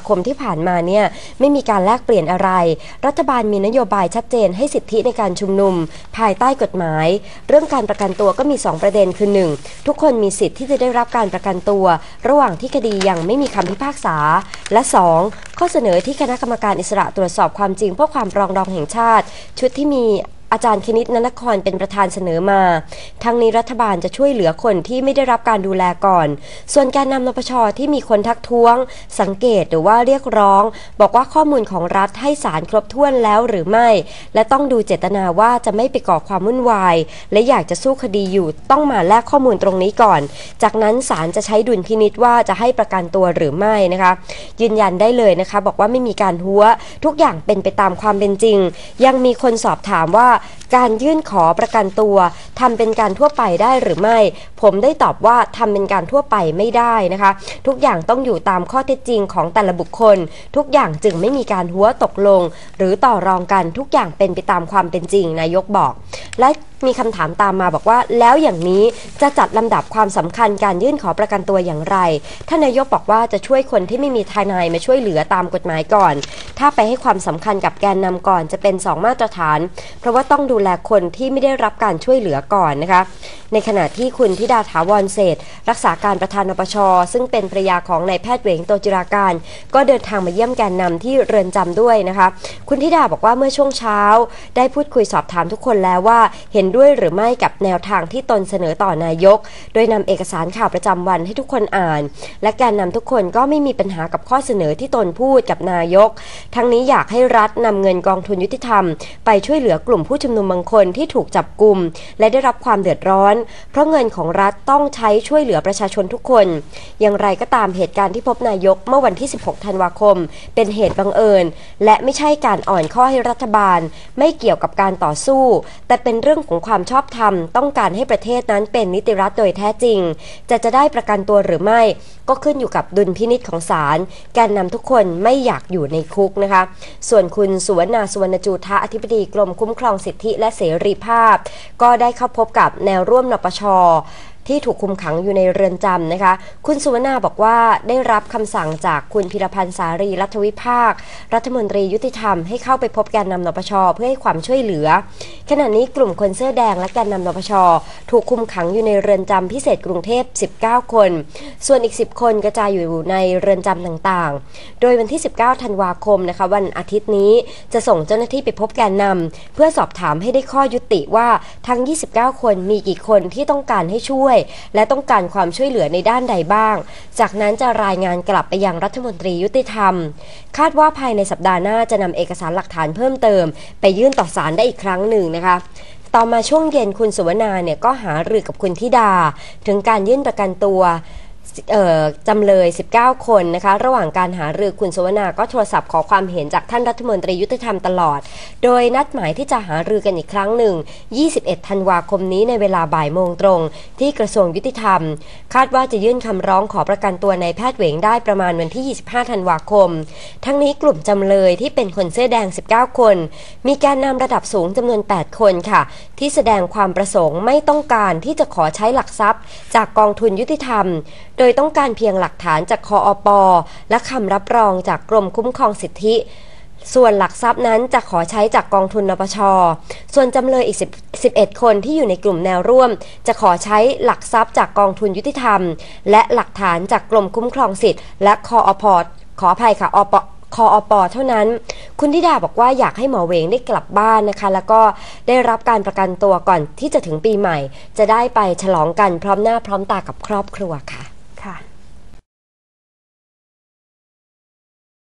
าคมที่ผ่านมาเนี่ยไม่มีการแลกเปลี่ยนอะไร รัฐบาลมีนโยบายชัดเจนให้สิทธิในการชุมนุม ภายใต้กฎหมาย เรื่องการประกันตัวก็มี 2 ประเด็นคือ 1. ทุกคนมีสิทธิ์ที่จะได้รับการประกันตัว ระหว่างที่คดียังไม่มีคำพิพากษา และ 2. ข้อเสนอที่คณะกรรมการอิสระตรวจสอบความจริงเพื่อความปรองดองแห่งชาติ ชุดที่มี อาจารย์คณิตนนครเป็นประธานเสนอมา ทั้งนี้รัฐบาลจะช่วยเหลือคนที่ไม่ได้รับการดูแลก่อน ส่วนการนำนปชที่มีคนทักท้วง สังเกตหรือว่าเรียกร้อง บอกว่าข้อมูลของรัฐให้สารครบถ้วนแล้วหรือไม่ และต้องดูเจตนาว่าจะไม่ไปก่อความวุ่นวาย และอยากจะสู้คดีอยู่ต้องมาแลกข้อมูลตรงนี้ก่อน จากนั้นศาลจะใช้ดุลพินิษว่าจะให้ประกันตัวหรือไม่นะคะ ยืนยันได้เลยนะคะ บอกว่าไม่มีการหัวทุกอย่างเป็นไปตามความเป็นจริง ยังมีคนสอบถามว่าการยื่นขอประกันตัวทำเป็นการทั่วไปได้หรือไม่ ผมได้ตอบว่าทำเป็นการทั่วไปไม่ได้นะคะ ทุกอย่างต้องอยู่ตามข้อเท็จจริงของแต่ละบุคคล ทุกอย่างจึงไม่มีการหัวตกลง หรือต่อรองกันทุกอย่างเป็นไปตามความเป็นจริงนายกบอก และมีคำถามตามมาบอกว่า แล้วอย่างนี้จะจัดลำดับความสำคัญการยื่นขอประกันตัวอย่างไรท่านนายกบอกว่าจะช่วยคนที่ไม่มีทนายมาช่วยเหลือตามกฎหมายก่อน ถ้าไปให้ความสำคัญกับแกนนำก่อนจะเป็น 2 มาตรฐาน เพราะว่าต้องดูแลคนที่ไม่ได้รับการช่วยเหลือก่อนนะคะ ในขณะที่คุณธิดาถาวรเศษ รักษาการประธานนปช ซึ่งเป็นภรยาของนายแพทย์เวงโตจิราการ ก็เดินทางมาเยี่ยมแกนนำที่เรือนจำด้วยนะคะ คุณธิดาบอกว่าเมื่อช่วงเช้า ได้พูดคุยสอบถามทุกคนแล้วว่า เห็นด้วยหรือไม่กับแนวทางที่ตนเสนอต่อนายก โดยนำเอกสารข่าวประจำวันให้ทุกคนอ่าน และแกนนำทุกคนก็ไม่มีปัญหากับข้อเสนอที่ตนพูดกับนายกทั้งนี้อยากให้รัฐนำเงินกองทุนยุติธรรม ไปช่วยเหลือกลุ่มผู้ชุมนุมบางคนที่ถูกจับกลุ่มและได้รับความเดือดร้อน เพราะเงินของรัฐต้องใช้ช่วยเหลือประชาชนทุกคน อย่างไรก็ตามเหตุการณ์ที่พบนายกเมื่อวันที่ 16 ธันวาคม เป็นเหตุบังเอิญ และไม่ใช่การอ่อนข้อให้รัฐบาล ไม่เกี่ยวกับการต่อสู้ แต่เป็นเรื่องของความชอบธรรม ต้องการให้ประเทศนั้นเป็นนิติรัฐโดยแท้จริง จะจะได้ประกันตัวหรือไม่ ก็ขึ้นอยู่กับดุลพินิษของศาลแกนนำทุกคนไม่อยากอยู่ในคุกนะคะ ส่วนคุณสุวรรณาสุวรรณจูทะอธิบดีกรมคุ้มครองสิทธิและเสรีภาพ ก็ได้เข้าพบกับแนวร่วมนปช ที่ถูกคุมขังอยู่ในเรือนจำนะคะ คุณสุวรรณาบอกว่าได้รับคำสั่งจากคุณพิรพันธ์สารีรัฐวิภาค รัฐมนตรียุติธรรมให้เข้าไปพบแกนนำนปชเพื่อให้ความช่วยเหลือ ขณะนี้กลุ่มคนเสื้อแดงและแกนนำนปชถูกคุมขังอยู่ในเรือนจำพิเศษกรุงเทพ 19 คน ส่วนอีก 10 คนกระจายอยู่ในเรือนจำต่างๆ โดยวันที่ 19 ธันวาคมนะคะวันอาทิตย์นี้จะส่งเจ้าหน้าที่ไปพบแกนนำเพื่อสอบถามให้ได้ข้อยุติว่าทั้ง 29 คนมีกี่คนที่ต้องการให้ช่วยและต้องการความช่วยเหลือในด้านใดบ้าง จากนั้นจะรายงานกลับไปยังรัฐมนตรียุติธรรม คาดว่าภายในสัปดาห์หน้าจะนำเอกสารหลักฐานเพิ่มเติม ไปยื่นต่อศาลได้อีกครั้งหนึ่งนะคะต่อมาช่วงเย็นคุณสุวรรณาเนี่ยก็หารือกับคุณธิดา ถึงการยื่นประกันตัว จำเลย 19 คนนะคะ ระหว่างการหารือคุณสวนาก็โทรศัพท์ขอความเห็นจากท่านรัฐมนตรียุติธรรมตลอด โดยนัดหมายที่จะหารือกันอีกครั้งหนึ่ง 21 ธันวาคมนี้ในเวลาบ่ายโมงตรง ที่กระทรวงยุติธรรม คาดว่าจะยื่นคำร้องขอประกันตัวในแพทย์เหวงได้ประมาณวันที่ 25 ธันวาคม ทั้งนี้กลุ่มจำเลยที่เป็นคนเสื้อแดง 19 คน มีการนำระดับสูงจำนวน 8 คนค่ะ ที่แสดงความประสงค์ไม่ต้องการที่จะขอใช้หลักทรัพย์ จากกองทุนยุติธรรมโดยต้องการเพียงหลักฐานจากคออปและคำรับรองจากกรมคุ้มครองสิทธิ ส่วนหลักทรัพย์นั้นจะขอใช้จากกองทุนนปช ส่วนจำเลยอีก11 คนที่อยู่ในกลุ่มแนวร่วม จะขอใช้หลักทรัพย์จากกองทุนยุติธรรม และหลักฐานจากกรมคุ้มครองสิทธิและคออพขออภัยค่ะอปคออปอเท่านั้น คุณธิดาบอกว่าอยากให้หมอเวงได้กลับบ้านนะคะ แล้วก็ได้รับการประกันตัวก่อนที่จะถึงปีใหม่ จะได้ไปฉลองกันพร้อมหน้าพร้อมตากับครอบครัวค่ะ